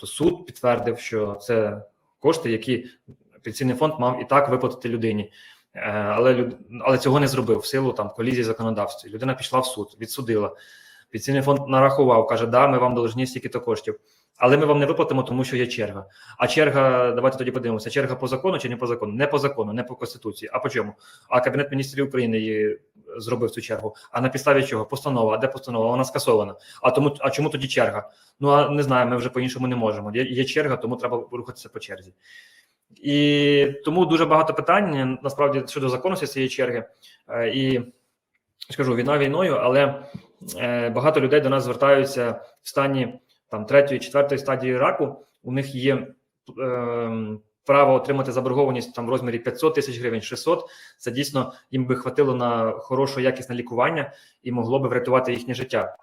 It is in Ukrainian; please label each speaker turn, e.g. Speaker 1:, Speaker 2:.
Speaker 1: тобто суд підтвердив, що це кошти, які пенсійний фонд мав і так виплатити людині. Е, Але люд- але цього не зробив в силу там колізії законодавства. Людина пішла в суд, відсудила. Пенсійний фонд нарахував, каже: да, ми вам должні стільки-то коштів, але ми вам не виплатимо, тому що є черга. А черга, давайте тоді подивимося: черга по закону чи не по закону? Не по закону, не по конституції. А по чому? А кабінет міністрів України зробив цю чергу. А на підставі чого? Постанова. А де постанова? Вона скасована. А тому, а чому тоді черга? Ну а не знаю, ми вже по-іншому не можемо. Є, є черга, тому треба рухатися по черзі. І тому дуже багато питань насправді щодо законності цієї черги. Е, І скажу війна війною, але е, багато людей до нас звертаються в стані там третьої, четвертої стадії раку. У них є е, право отримати заборгованість там в розмірі 500 тисяч гривень, 600. Це дійсно їм би хватило на хороше якісне лікування і могло би врятувати їхнє життя.